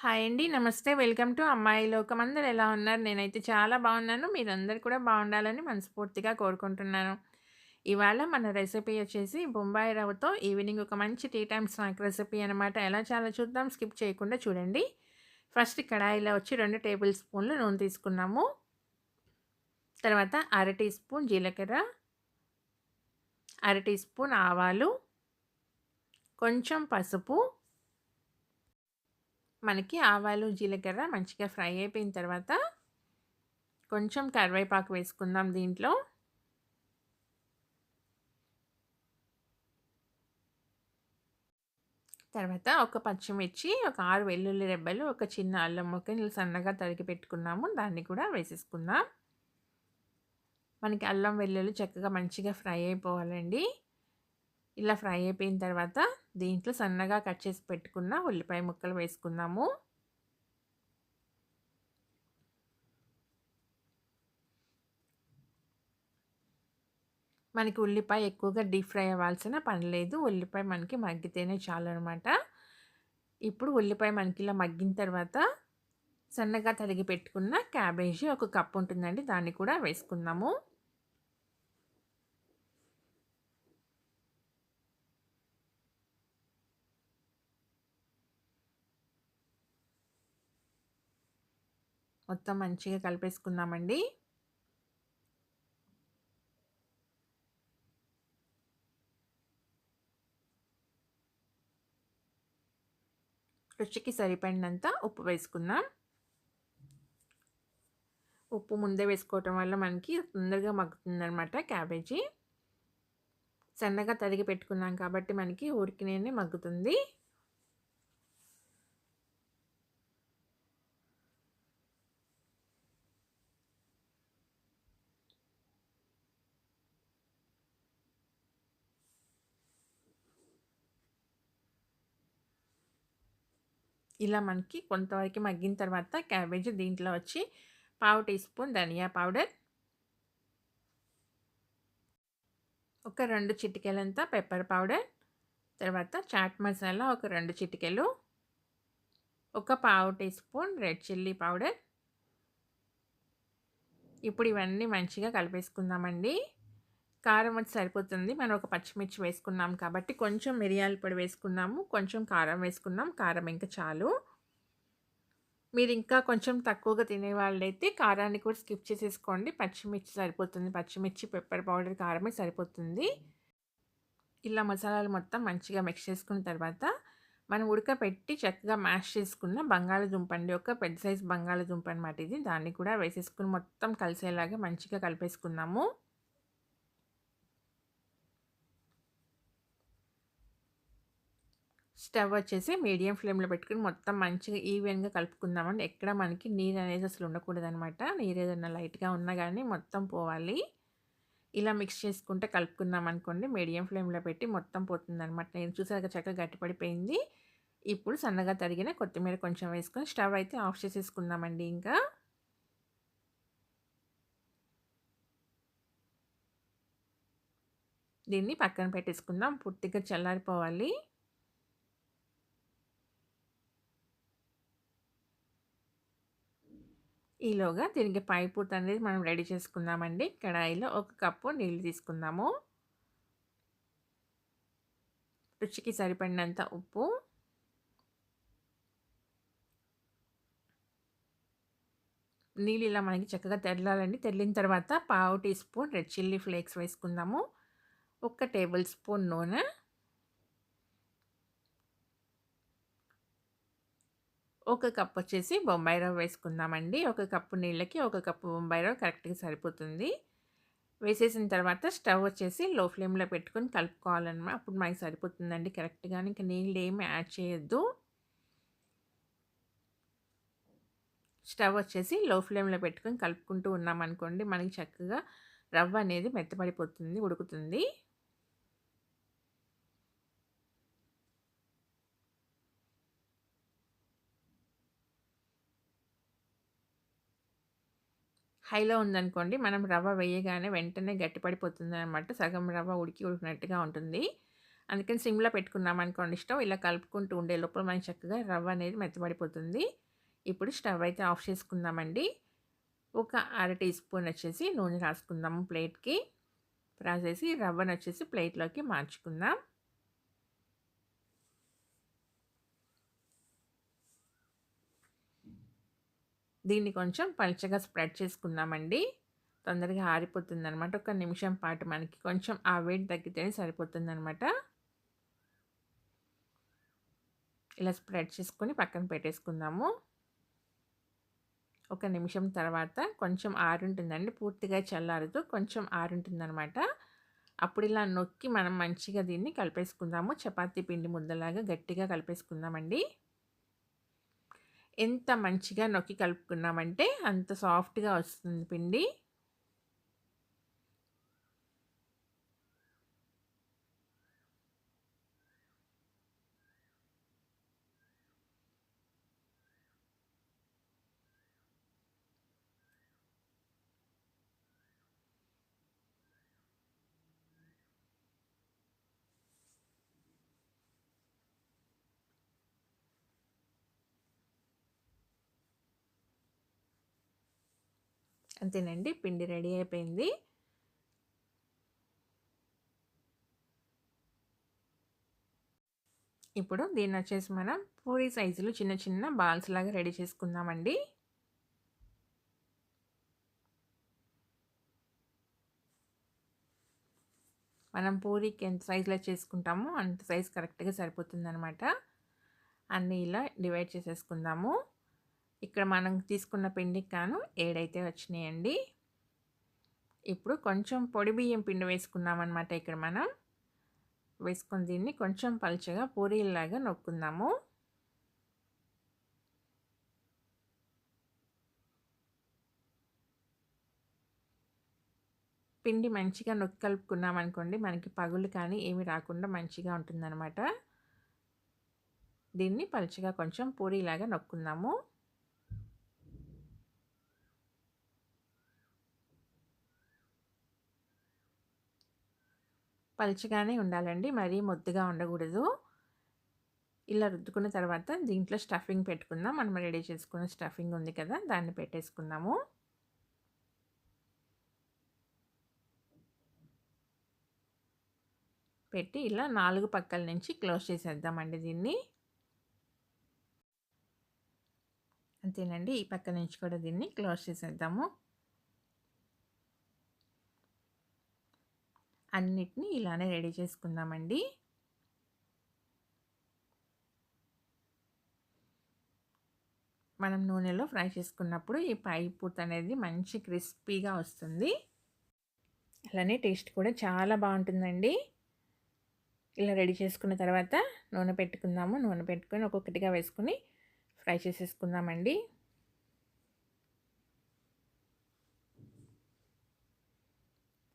Hi అండి. నమస్తే. Welcome to అమ్మాయి లోకం. అందరు ఎలా ఉన్నారు? నేనైతే చాలా బాగున్నాను. మీరందరు కూడా బాగుండాలని మనస్ఫూర్తిగా కోరుకుంటున్నాను. ఇవాళ మన రెసిపీ వచ్చేసి బొంబాయి రవ్వతో ఈవినింగ్ ఒక మంచి టీ టైమ్ స్నాక్ రెసిపీ అనమాట. ఎలా చాలా చూద్దాం. స్కిప్ చేయకుండా చూడండి. ఫస్ట్ కడాయిలో వచ్చి రెండు టేబుల్ స్పూన్లు నూనె తీసుకున్నాము. తర్వాత అర టీ స్పూన్ జీలకర్ర, అర టీ స్పూన్ ఆవాలు, కొంచెం పసుపు మనకి ఆవాలు, జీలకర్ర మంచిగా ఫ్రై అయిపోయిన తర్వాత కొంచెం కరివేపాకు వేసుకుందాం దీంట్లో. తర్వాత ఒక పచ్చిమిర్చి, ఒక ఆరు వెల్లుల్లి రెబ్బలు, ఒక చిన్న అల్లం ముక్కని సన్నగా తరిగి పెట్టుకున్నాము. దాన్ని కూడా వేసేసుకుందాం. మనకి అల్లం, వెల్లుల్లి చక్కగా మంచిగా ఫ్రై అయిపోవాలండి. ఇలా ఫ్రై అయిపోయిన తర్వాత దీంట్లో సన్నగా కట్ చేసి పెట్టుకున్న ఉల్లిపాయ ముక్కలు వేసుకుందాము. మనకి ఉల్లిపాయ ఎక్కువగా డీప్ ఫ్రై అవ్వాల్సిన పని లేదు. ఉల్లిపాయ మనకి మగ్గితేనే చాలు అనమాట ఇప్పుడు ఉల్లిపాయ మనకి ఇలా మగ్గిన తర్వాత సన్నగా తరిగి పెట్టుకున్న క్యాబేజీ ఒక కప్ ఉంటుందండి. దాన్ని కూడా వేసుకుందాము. మొత్తం మంచిగా కలిపేసుకుందామండి. రుచికి సరిపడినంత ఉప్పు వేసుకుందాం. ఉప్పు ముందే వేసుకోవటం వల్ల మనకి తొందరగా మగ్గుతుందనమాట క్యాబేజీ. సన్నగా తరిగి పెట్టుకున్నాం కాబట్టి మనకి ఉరికినే మగ్గుతుంది. ఇలా మనకి కొంతవరకు మగ్గిన తర్వాత క్యాబేజ్ దీంట్లో వచ్చి పావు టీ స్పూన్ ధనియా పౌడర్ ఒక రెండు చిటికెలంతా పెప్పర్ పౌడర్, తర్వాత చాట్ మసాలా ఒక రెండు చిటికెలు, ఒక పావు teaspoon red chilli powder. ఇప్పుడు ఇవన్నీ మంచిగా కలిపేసుకుందామండి. కారం వచ్చి సరిపోతుంది. మనం ఒక పచ్చిమిర్చి వేసుకున్నాం కాబట్టి కొంచెం మిరియాల పొడి వేసుకున్నాము. కొంచెం కారం వేసుకున్నాం. కారం ఇంకా చాలు. మీరు ఇంకా కొంచెం తక్కువగా తినే వాళ్ళైతే కారాన్ని కూడా స్కిప్ చేసేసుకోండి. పచ్చిమిర్చి సరిపోతుంది. పచ్చిమిర్చి, పెప్పర్ పౌడర్, కారమే సరిపోతుంది. ఇలా మసాలాలు మొత్తం మంచిగా మిక్స్ చేసుకున్న తర్వాత మనం ఉడకపెట్టి చక్కగా మ్యాష్ చేసుకున్న బంగాళదుంప అండి. ఒక పెద్ద సైజు బంగాళదుంప అనమాట ఇది. దాన్ని కూడా వేసేసుకుని మొత్తం కలిసేలాగా మంచిగా కలిపేసుకున్నాము స్టవ్ వచ్చేసి మీడియం ఫ్లేమ్‌లో పెట్టుకొని మొత్తం మంచిగా ఈవెన్‌గా కలుపుకుందామండి. ఎక్కడ మనకి నీరు అనేది అసలు ఉండకూడదనమాట. నీరు ఏదన్నా లైట్‌గా ఉన్నా కానీ మొత్తం పోవాలి. ఇలా మిక్స్ చేసుకుంటే కలుపుకుందాం అనుకోండి మీడియం ఫ్లేమ్‌లో పెట్టి మొత్తం పోతుందనమాట. నేను చూసాక చక్కగా గట్టిపడిపోయింది. ఇప్పుడు సన్నగా తరిగిన కొత్తిమీర కొంచెం వేసుకొని స్టవ్ అయితే ఆఫ్ చేసేసుకుందామండి ఇంకా. దీన్ని పక్కన పెట్టేసుకుందాం. పూర్తిగా చల్లారిపోవాలి. ఈలోగా దీనికి పై పూర్తి అనేది మనం రెడీ చేసుకుందామండి. కడాయిలో ఒక కప్పు నీళ్ళు తీసుకుందాము. రుచికి సరిపడినంత ఉప్పు. నీళ్ళు ఇలా మనకి చక్కగా తెరలాలండి. తెరిలిన తర్వాత పావు teaspoon red chilli flakes వేసుకుందాము. ఒక టేబుల్ స్పూన్ నూనె. ఒక కప్ వచ్చేసి బొంబాయి రవ్వ వేసుకుందామండి. ఒక కప్పు నీళ్ళకి ఒక కప్పు బొంబాయి రవ్వ కరెక్ట్‌గా సరిపోతుంది. వేసేసిన తర్వాత స్టవ్ వచ్చేసి లో ఫ్లేమ్‌లో పెట్టుకొని కలుపుకోవాలన్నమాట అప్పుడు మనకి సరిపోతుందండి కరెక్ట్‌గా. ఇంకా నీళ్ళు ఏమి యాడ్ చేయొద్దు. స్టవ్ వచ్చేసి లో ఫ్లేమ్‌లో పెట్టుకొని కలుపుకుంటూ ఉన్నామనుకోండి మనకి చక్కగా రవ్వ అనేది మెత్తబడిపోతుంది, ఉడుకుతుంది. హైలో ఉందనుకోండి మనం రవ్వ వేయగానే వెంటనే గట్టిపడిపోతుంది అనమాట సగం రవ్వ ఉడికి ఉడికినట్టుగా ఉంటుంది. అందుకని సిమ్లో పెట్టుకున్నాం అనుకోండి స్టవ్ ఇలా కలుపుకుంటూ ఉండే లోపల మనకి చక్కగా రవ్వ అనేది మెత్తబడిపోతుంది. ఇప్పుడు స్టవ్ అయితే ఆఫ్ చేసుకుందామండి. ఒక అర టీ స్పూన్ వచ్చేసి నూనె రాసుకుందాము ప్లేట్కి. రాసేసి రవ్వను వచ్చేసి ప్లేట్లోకి మార్చుకుందాం. దీన్ని కొంచెం పలుచగా స్ప్రెడ్ చేసుకుందామండి. తొందరగా ఆరిపోతుంది అనమాట ఒక నిమిషం పాటు మనకి కొంచెం ఆ వెయిట్ తగ్గితేనే సరిపోతుంది అనమాట ఇలా స్ప్రెడ్ చేసుకొని పక్కన పెట్టేసుకుందాము. ఒక నిమిషం తర్వాత కొంచెం ఆరుంటుందండి. పూర్తిగా చల్లారదు. కొంచెం ఆరుంటుందనమాట అప్పుడు ఇలా నొక్కి మనం మంచిగా దీన్ని కలిపేసుకుందాము. చపాతీ పిండి ముద్దలాగా గట్టిగా కలిపేసుకుందామండి. ఎంత మంచిగా నొక్కి కలుపుకున్నామంటే అంత సాఫ్ట్గా వస్తుంది పిండి. అంతేనండి పిండి రెడీ అయిపోయింది. ఇప్పుడు దీన్ని వచ్చేసి మనం పూరి సైజులు చిన్న చిన్న బాల్స్ లాగా రెడీ చేసుకుందామండి. మనం పూరికి ఎంత సైజులో చేసుకుంటామో అంత సైజ్ కరెక్ట్గా సరిపోతుందనమాట అన్నీ ఇలా డివైడ్ చేసేసుకుందాము. ఇక్కడ మనం తీసుకున్న పిండికి కాను ఏడైతే వచ్చినాయండి. ఇప్పుడు కొంచెం పొడి బియ్యం పిండి వేసుకున్నామన్నమాట ఇక్కడ మనం. వేసుకుని దీన్ని కొంచెం పలుచగా పూరీలాగా నొక్కుందాము. పిండి మంచిగా నొక్కి కలుపుకున్నాం అనుకోండి మనకి పగులు కానీ ఏమి రాకుండా మంచిగా ఉంటుందన్నమాట. దీన్ని పలుచగా కొంచెం పూరీలాగా నొక్కుందాము. పలుచగానే ఉండాలండి. మరీ మొద్దుగా ఉండకూడదు. ఇలా రుద్దుకున్న తర్వాత దీంట్లో స్టఫింగ్ పెట్టుకుందాం. మనం రెడీ చేసుకున్న స్టఫింగ్ ఉంది కదా దాన్ని పెట్టేసుకుందాము. పెట్టి ఇలా నాలుగు పక్కల నుంచి క్లోజ్ చేసేద్దామండి దీన్ని. అంతేనండి ఈ పక్క నుంచి కూడా దీన్ని క్లోజ్ చేసేద్దాము. అన్నిటినీ ఇలానే రెడీ చేసుకుందామండి. మనం నూనెలో ఫ్రై చేసుకున్నప్పుడు ఈ పై పూత అనేది మంచి క్రిస్పీగా వస్తుంది. అలానే టేస్ట్ కూడా చాలా బాగుంటుందండి. ఇలా రెడీ చేసుకున్న తర్వాత నూనె పెట్టుకుందాము. నూనె పెట్టుకొని ఒక్కొక్కటిగా వేసుకుని ఫ్రై చేసేసుకుందామండి.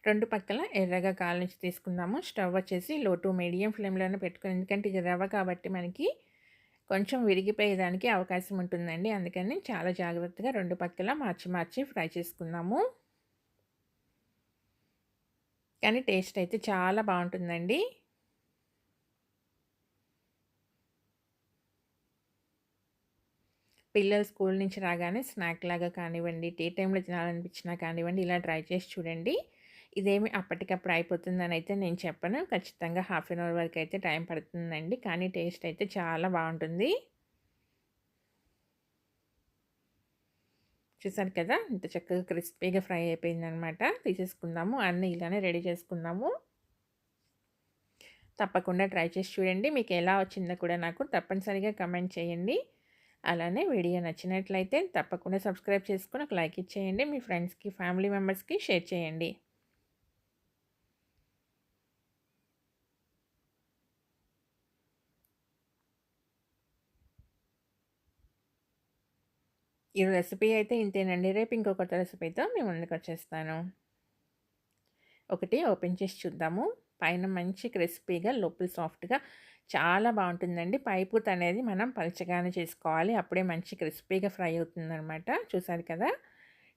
రెండు పక్కల ఎర్రగా కాల్చి తీసుకుందాము. స్టవ్ వచ్చేసి లో టు మీడియం ఫ్లేమ్లోనే పెట్టుకుని ఎందుకంటే ఇది రవ్వ కాబట్టి మనకి కొంచెం విరిగిపోయేదానికి అవకాశం ఉంటుందండి. అందుకని చాలా జాగ్రత్తగా రెండు పక్కల మార్చి మార్చి ఫ్రై చేసుకుందాము. కానీ టేస్ట్ అయితే చాలా బాగుంటుందండి. పిల్లలు స్కూల్ నుంచి రాగానే స్నాక్ లాగా కానివ్వండి టీ టైంలో తినాలనిపించినా కానివ్వండి ఇలా ట్రై చేసి చూడండి. ఇదేమి అప్పటికప్పుడు అయిపోతుందని అయితే నేను చెప్పను. ఖచ్చితంగా హాఫ్ అన్ అవర్ వరకు అయితే టైం పడుతుందండి. కానీ టేస్ట్ అయితే చాలా బాగుంటుంది. చూసారు కదా? ఇంత చక్కగా క్రిస్పీగా ఫ్రై అయిపోయిందనమాట. తీసేసుకుందాము. అన్నీ ఇలానే రెడీ చేసుకుందాము. తప్పకుండా ట్రై చేసి చూడండి. మీకు ఎలా వచ్చిందో కూడా నాకు తప్పనిసరిగా కమెంట్ చేయండి. అలానే వీడియో నచ్చినట్లయితే తప్పకుండా సబ్స్క్రైబ్ చేసుకుని ఒక లైక్ ఇచ్చేయండి. మీ ఫ్రెండ్స్కి ఫ్యామిలీ మెంబర్స్కి షేర్ చేయండి. ఈ రెసిపీ అయితే ఇంతేనండి. రేపు ఇంకో కొత్త రెసిపీతో మేము ముందుకు వచ్చేస్తాను. ఒకటి ఓపెన్ చేసి చూద్దాము. పైన మంచి క్రిస్పీగా లోపల సాఫ్ట్గా చాలా బాగుంటుందండి. పైపూత అనేది మనం పలచగానే చేసుకోవాలి. అప్పుడే మంచి క్రిస్పీగా ఫ్రై అవుతుందనమాట చూసారు కదా?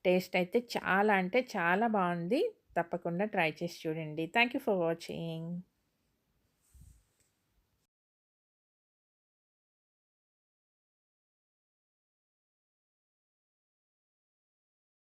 టేస్ట్ అయితే చాలా అంటే చాలా బాగుంది. తప్పకుండా ట్రై చేసి చూడండి. Thank you for watching.